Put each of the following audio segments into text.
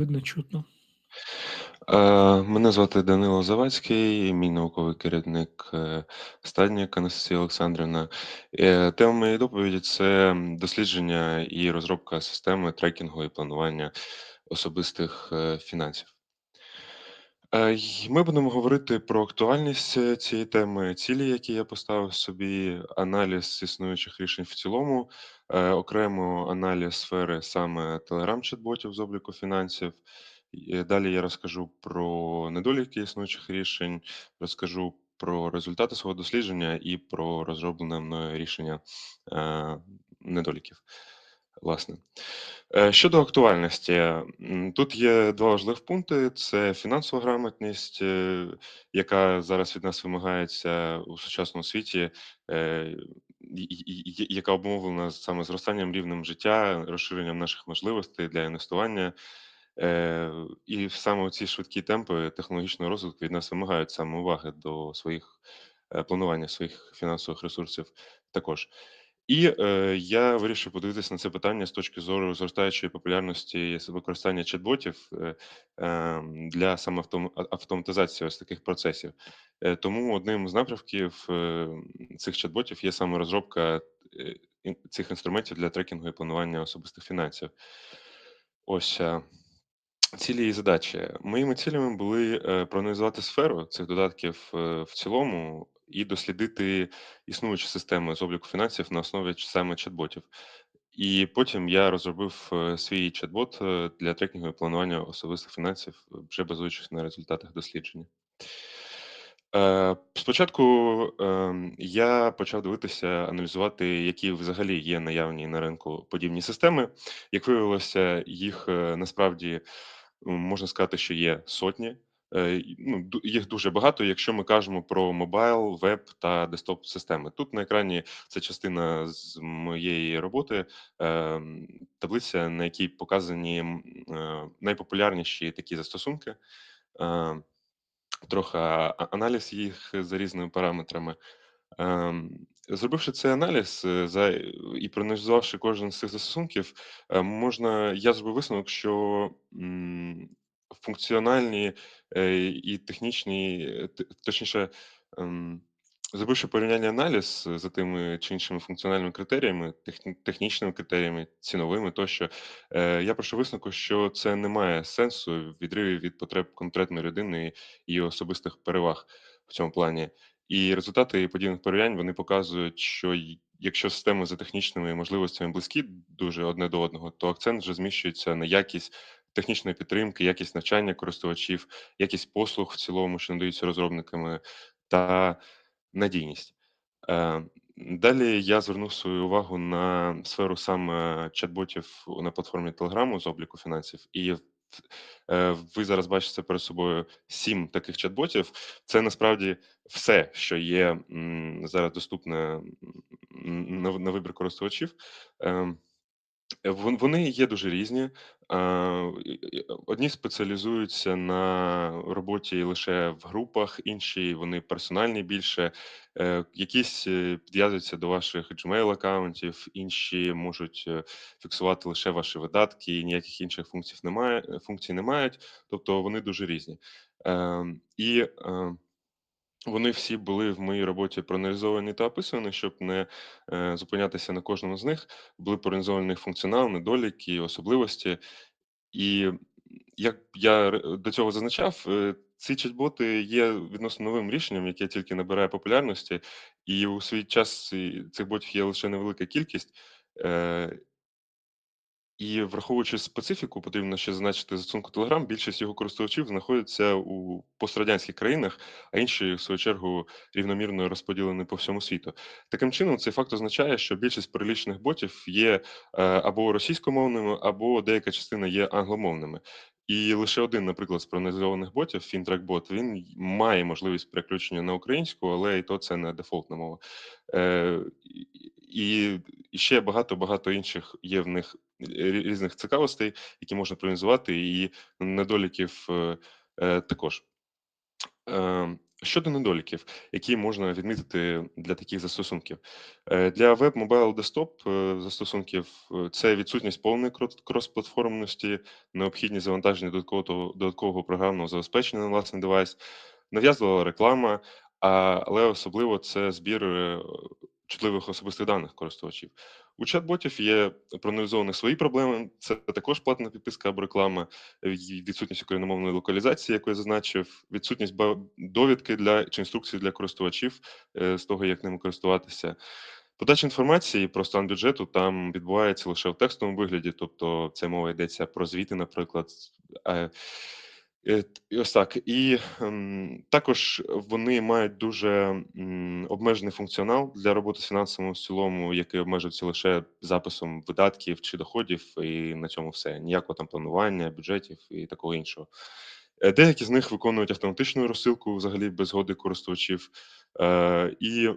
Видно, чутно. Е, Мене звати Данило Завадський, мій науковий керівник е, Стаднік Анастасія Олександрівна. Е, Тема моєї доповіді це дослідження і розробка системи трекінгу і планування особистих фінансів. Ми будемо говорити про актуальність цієї теми, цілі, які я поставив собі, аналіз існуючих рішень в цілому, окремо аналіз сфери саме телеграм-чат-ботів з обліку фінансів. Е, Далі я розкажу про недоліки існуючих рішень, розкажу про результати свого дослідження і про розроблене мною рішення е, недоліків. Власне. Е, Щодо актуальності, тут є два важливих пункти: це фінансова грамотність, е, яка зараз від нас вимагається у сучасному світі, е, яка обумовлена саме зростанням рівнем життя, розширенням наших можливостей для інвестування. І саме ці швидкі темпи технологічного розвитку від нас вимагають саме уваги до своїх планування своїх фінансових ресурсів також. І е, я вирішив подивитися на це питання з точки зору зростаючої популярності використання чат-ботів е, ем, для саме автоматизації ось таких процесів. Е, Тому одним з напрямків е, цих чат-ботів є саме розробка е, цих інструментів для трекінгу і планування особистих фінансів. Ось. е, Цілі і задачі. Моїми цілями були е, проаналізувати сферу цих додатків е, в цілому і дослідити існуючі системи з обліку фінансів на основі саме чат-ботів. І потім я розробив е, свій чат-бот е, для трекінгу і планування особистих фінансів, е, вже базуючись на результатах дослідження. Спочатку ем, я почав дивитися, аналізувати, які взагалі є наявні на ринку подібні системи. Як виявилося, їх насправді можна сказати, що є сотні. Е, Ну, їх дуже багато, якщо ми кажемо про мобайл, веб та десктоп системи. Тут на екрані це частина з моєї роботи, ем, таблиця, на якій показані е, найпопулярніші такі застосунки. Е, трохи аналіз їх за різними параметрами. Ем, Зробивши цей аналіз за і проаналізувавши кожен з цих застосунків, можна я зробив висновок, що функціональні і технічні, е, точніше, зробивши порівняння аналіз за тими чи іншими функціональними критеріями, технічними критеріями, ціновими тощо, я прийшов висновку, що це не має сенсу в відриві від потреб конкретної людини і особистих переваг в цьому плані. І результати подібних порівнянь вони показують, що якщо системи за технічними можливостями близькі дуже одне до одного, то акцент вже зміщується на якість технічної підтримки, якість навчання користувачів, якість послуг в цілому, що надаються розробниками, та надійність. Е, Далі я звернув свою увагу на сферу саме чат-ботів на платформі Telegram з обліку фінансів. І е, ви зараз бачите перед собою сім таких чат-ботів. Це насправді все, що є зараз доступне на, вибір користувачів. Е, вон вони є дуже різні. І і одні спеціалізуються на роботі лише в групах, інші вони персональні більше, е, якісь підв'язуються до ваших Gmail-аккаунтів, інші можуть фіксувати лише ваші видатки, і ніяких інших функцій немає, функцій не мають, тобто вони дуже різні. Ем, І е, вони всі були в моїй роботі проаналізовані та описані, щоб не е, зупинятися на кожному з них. Були проаналізовані функціонал, недоліки, особливості. І як я до цього зазначав, е, ці чат-боти є відносно новим рішенням, яке тільки набирає популярності, і у свій час цих ботів є лише невелика кількість. Е, і враховуючи специфіку, потрібно ще зазначити застосунку Telegram, більшість його користувачів знаходяться у пострадянських країнах, а інші, в свою чергу, рівномірно розподілені по всьому світу. Таким чином, цей факт означає, що більшість перелічених ботів є е, або російськомовними, або деяка частина є англомовними. І лише один, наприклад, з проаналізованих ботів, FinTrackBot, він має можливість переключення на українську, але і то це не дефолтна мова. Е, і, ще багато багато інших є в них різних цікавостей, які можна проаналізувати, і недоліків е, е, також. Щодо недоліків, які можна відмітити для таких застосунків. Е, Для веб, мобайл, десктоп застосунків це відсутність повної крос- крос-платформності, необхідність завантаження додаткового, додаткового програмного забезпечення на власний девайс, нав'язлива реклама, але особливо це збір е, чутливих особистих даних користувачів. У чат-ботів є проаналізовані свої проблеми. Це також платна підписка або реклама, е, відсутність україномовної локалізації, яку я зазначив, відсутність довідки для чи інструкції для користувачів е, з того, як ними користуватися. Подача інформації про стан бюджету там відбувається лише в текстовому вигляді, тобто це мова йдеться про звіти, наприклад. Е, ось так. І ем, також вони мають дуже обмежений функціонал для роботи з фінансами в цілому, який обмежується лише записом видатків чи доходів, і на цьому все. Ніякого там планування, бюджетів і такого іншого. Е, Деякі з них виконують автоматичну розсилку взагалі без згоди користувачів. Е, І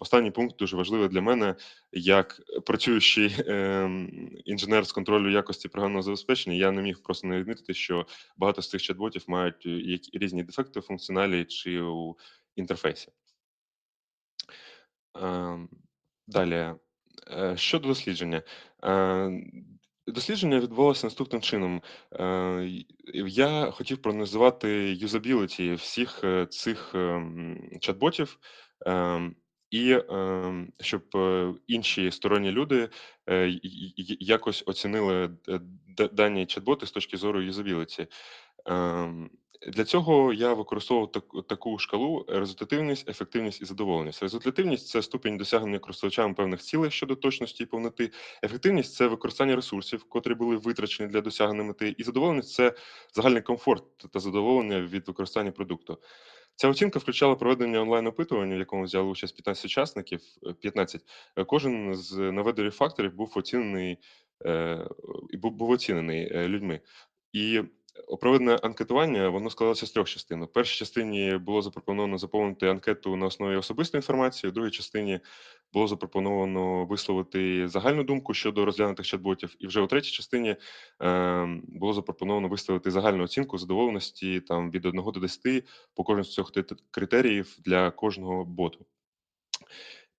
останній пункт дуже важливий для мене, як працюючий ем, інженер з контролю якості програмного забезпечення, я не міг просто не відмітити, що багато з цих чат-ботів мають е, різні дефекти у функціоналі чи у інтерфейсі. Ем, Далі. Щодо дослідження. Дослідження відбувалося наступним чином. Е, Я хотів проаналізувати юзабіліті всіх е, цих ем, чат-ботів, ем, і ем, щоб е, інші сторонні люди е, якось оцінили дані чат-боти з точки зору юзабіліті. Ем, Для цього я використовував таку, таку шкалу результативність, ефективність і задоволеність. Результативність це ступінь досягнення користувачами певних цілей щодо точності і повноти. Ефективність це використання ресурсів, котрі були витрачені для досягнення мети. І задоволеність це загальний комфорт та задоволення від використання продукту. Ця оцінка включала проведення онлайн-опитування, в якому взяли участь 15 учасників. е, 15. Е, Кожен з наведених факторів був оцінений е, був, оцінений е, людьми. І проведене анкетування воно складалося з трьох частин. У першій частині було запропоновано заповнити анкету на основі особистої інформації, у другій частині було запропоновано висловити загальну думку щодо розглянутих чат-ботів, і вже у третій частині е, було запропоновано виставити загальну оцінку задоволеності там від 1 до 10 по кожному з цих критеріїв для кожного боту.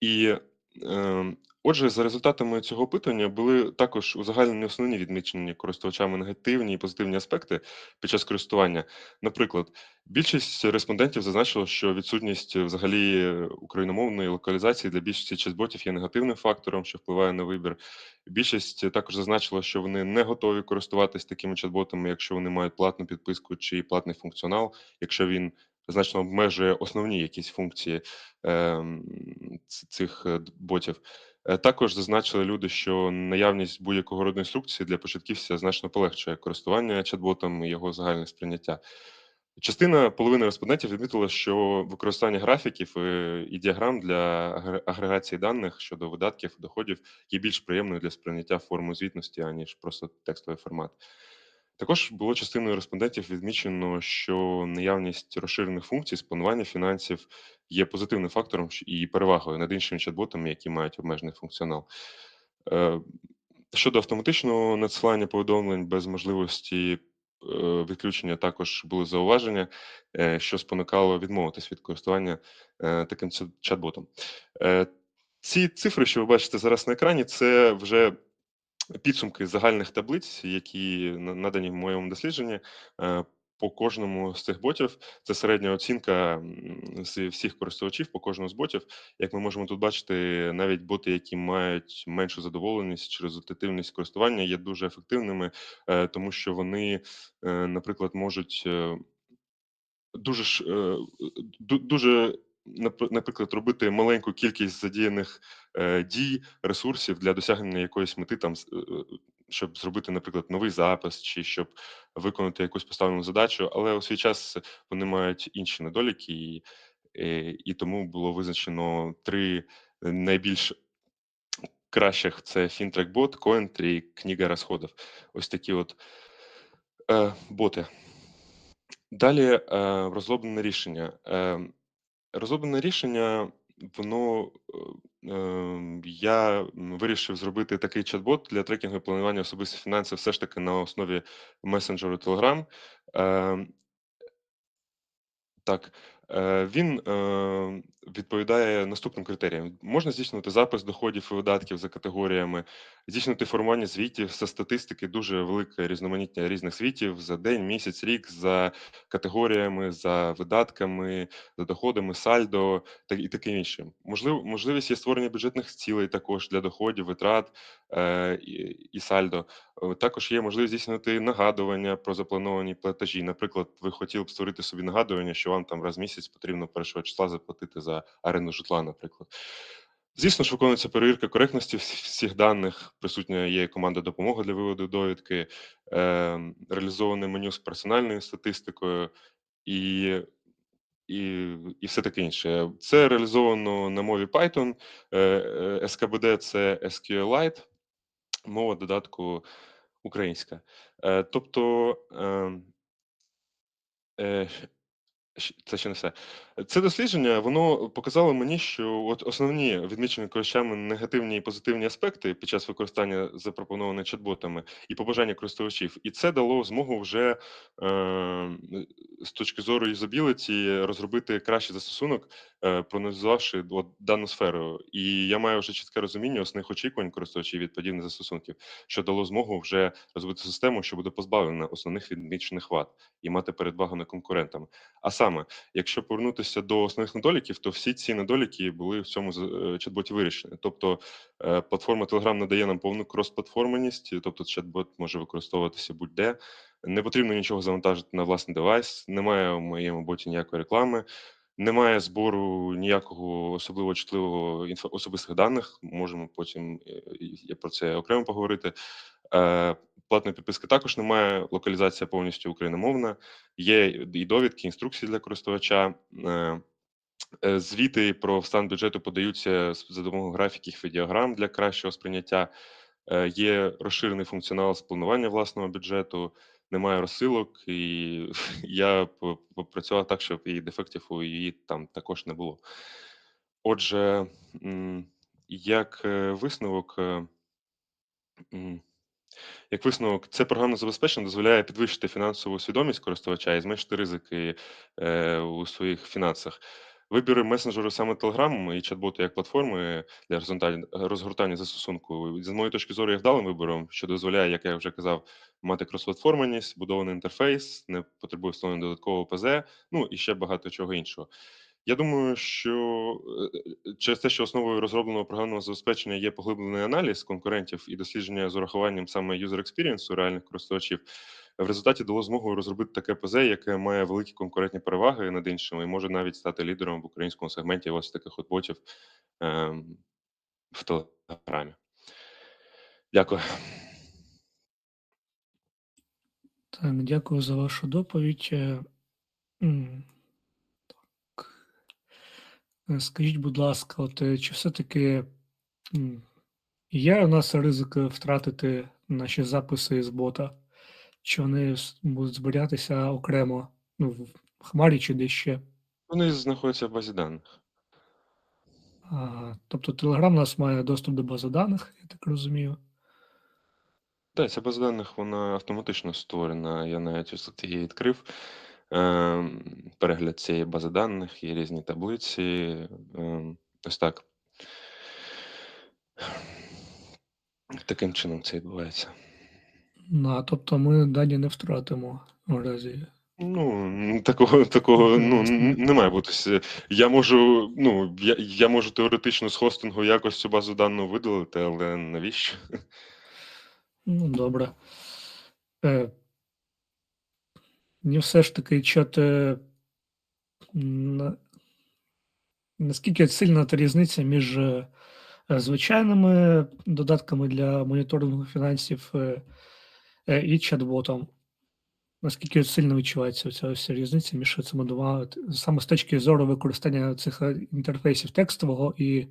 І, ем, отже, за результатами цього опитування були також узагальнені основні відмічені користувачами негативні і позитивні аспекти під час користування. Наприклад, більшість респондентів зазначило, що відсутність взагалі е, україномовної локалізації для більшості чат-ботів є негативним фактором, що впливає на вибір. Більшість також зазначила, що вони не готові користуватись такими чат-ботами, якщо вони мають платну підписку чи платний функціонал, якщо він значно обмежує основні якісь функції ем, цих е, ботів. Е, Також зазначили люди, що наявність будь-якого роду інструкції для початківця значно полегшує користування чат-ботом і його загальне сприйняття. Частина половини респондентів відмітила, що використання графіків е, і діаграм для агре- агрегації даних щодо видатків доходів є більш приємною для сприйняття форми звітності, аніж просто текстовий формат. Також було частиною респондентів відмічено, що наявність розширених функцій з планування фінансів є позитивним фактором і перевагою над іншими чат-ботами, які мають обмежений функціонал. Е, Щодо автоматичного надсилання повідомлень без можливості е, відключення, також були зауваження, е, що спонукало відмовитись від користування таким чат- чат-ботом. Ці цифри, що ви бачите зараз на екрані, це вже підсумки загальних таблиць, які надані в моєму дослідженні. е, По кожному з цих ботів це середня оцінка всіх користувачів по кожному з ботів. Як ми можемо тут бачити, навіть боти, які мають меншу задоволеність чи результативність користування, є дуже ефективними, е, тому що вони, е, наприклад, можуть дуже дуже наприклад, робити маленьку кількість задіяних е, дій, ресурсів для досягнення якоїсь мети, там е, е, щоб зробити, наприклад, новий запис, чи щоб виконати якусь поставлену задачу, але у свій час вони мають інші недоліки, і, і тому було визначено три найбільш кращих: це FinTrackBot, Cointry і книга розходів. Ось такі от е, боти. Далі е, розроблене рішення. Е, розроблене рішення, воно е, е, я вирішив зробити такий чат-бот для трекінгу і планування особистих фінансів все ж таки на основі месенджеру Telegram. Е, так, Він е, відповідає наступним критеріям: можна здійснювати запис доходів і видатків за категоріями, здійснювати формування звітів за статистики, дуже велике різноманіття різних звітів за день, місяць, рік, за категоріями, за видатками, за доходами, сальдо та і таке інше. Можливо, можливість є створення бюджетних цілей також для доходів, витрат е, і, сальдо. Е, Також є можливість здійснювати нагадування про заплановані платежі. Наприклад, ви хотіли б створити собі нагадування, що вам там раз в місяць потрібно першого числа заплатити за оренду житла, наприклад. Звісно ж, виконується перевірка коректності всіх даних. Присутня є команда допомоги для виводу довідки, е, реалізоване меню з персональною статистикою і, і, і все таке інше. Це реалізовано на мові Python, е, е, SKBD – це SQLite, мова додатку українська. Е, тобто, ем, е, Це ще не все. Це дослідження воно показало мені, що от основні відмічені користувачами негативні і позитивні аспекти під час використання запропонованих чат-ботами і побажання користувачів, і це дало змогу вже е, з точки зору юзабіліті розробити кращий застосунок, е, проаналізувавши от, дану сферу. І я маю вже чітке розуміння основних очікувань користувачів від подібних застосунків, що дало змогу вже розробити систему, що буде позбавлена основних відмічених вад і мати передвагу над конкурентами. А саме, якщо повернутися до основних недоліків, то всі ці недоліки були в цьому е, чат-боті вирішені. Тобто е, платформа Telegram надає нам повну крос-платформеність, тобто чат-бот може використовуватися будь-де. Не потрібно нічого завантажити на власний девайс, немає в моєму боті ніякої реклами. Немає збору ніякого особливо чутливого особистих даних. Можемо потім е, і про це окремо поговорити. Е, Платної підписки також немає. Локалізація повністю україномовна. Є і довідки, інструкції для користувача. Е, Звіти про стан бюджету подаються за допомогою графіків і діаграм для кращого сприйняття. Є розширений функціонал з планування власного бюджету, немає розсилок, і я попрацював так, щоб і дефектів у її там також не було. Отже, як е, висновок, е, як висновок, це програмне забезпечення дозволяє підвищити фінансову свідомість користувача і зменшити ризики е, у своїх фінансах. Вибір месенджеру саме Telegram і чат-боту як платформи для розгортання- застосунку, з моєї точки зору, є вдалим вибором, що дозволяє, як я вже казав, мати крос-платформеність, будований інтерфейс, не потребує встановлення додаткового ПЗ, ну і ще багато чого іншого. Я думаю, що е, е, через те, що основою розробленого програмного забезпечення є поглиблений аналіз конкурентів і дослідження з урахуванням саме user experience реальних користувачів, в результаті дало змогу розробити таке ПЗ, яке має великі конкурентні переваги над іншими, і може навіть стати лідером в українському сегменті ось таких от ботів ем, в Телеграмі. Дякую. Так, дякую за вашу доповідь. Е, Так. Е, Скажіть, будь ласка, от е, чи все-таки є у нас ризик е, втратити наші записи з бота? Чи вони с- будуть зберігатися окремо, ну, в хмарі чи де ще? Вони знаходяться в базі даних. Ага. Тобто Telegram у нас має доступ до бази даних, я так розумію. Так, ця база даних вона автоматично створена. Я навіть тут її відкрив. Ем, перегляд цієї бази даних, є різні таблиці. Ем, ось так. Таким чином це відбувається. Ну, а тобто ми дані не втратимо в разі. Ну, такого, такого ну, не має бути. Я можу, ну, я, я можу теоретично з хостингу якось цю базу даних видалити, але навіщо? Ну, добре. Е, мені все ж таки чот. Е, на- наскільки сильна та різниця між е, звичайними додатками для моніторингу фінансів е, і чат-ботом? Наскільки сильно відчувається ця вся різниця між цими двома, саме з точки зору використання цих е, інтерфейсів текстового і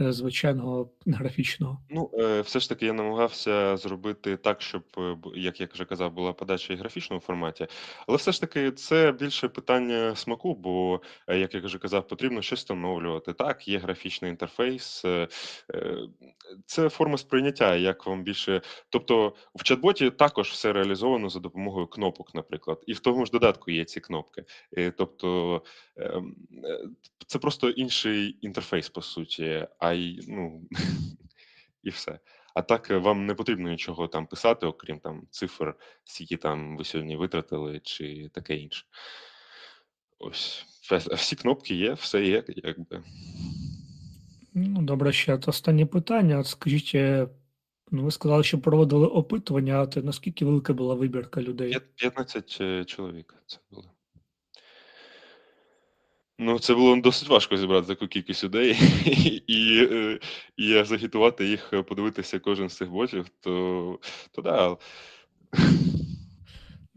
е, звичайного графічного? Ну, е, все ж таки я намагався зробити так, щоб, е, як я вже казав, була подача і в графічному форматі. Але все ж таки це більше питання смаку, бо, як я вже казав, потрібно щось встановлювати. Так, є графічний інтерфейс, це форма сприйняття, як вам більше тобто в чат-боті також все реалізовано за допомогою кнопок, наприклад, і в тому ж додатку є ці кнопки. Тобто, ем, це просто інший інтерфейс, по суті, й ну, і все. А так, е, вам не потрібно нічого там писати, окрім там цифр, скільки там ви сьогодні витратили, чи таке інше. Ось. Всі кнопки є, все є, якби. Ну, добре, ще от останнє питання. От скажіть, е, ну, ви сказали, що проводили опитування, а от наскільки велика була вибірка людей? П'ят 15 е, чоловік це було. Ну, це було досить важко зібрати таку кількість людей і, е, і загітувати їх, е, подивитися кожен з цих ботів, то то да.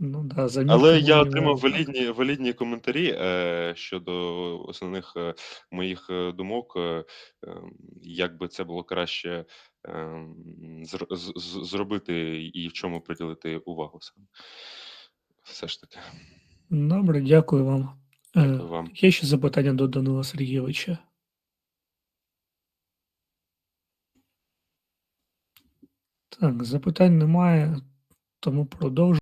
Ну да, за Але я отримав валідні валідні коментарі, е, щодо основних, е, моїх, е, думок, е, ем, як би це було краще, зр з з зробити і в чому приділити увагу саме. Все ж таки. Добре, дякую вам. Дякую вам. є ще запитання до Данила Сергійовича? Так, запитань немає, тому продовжуємо.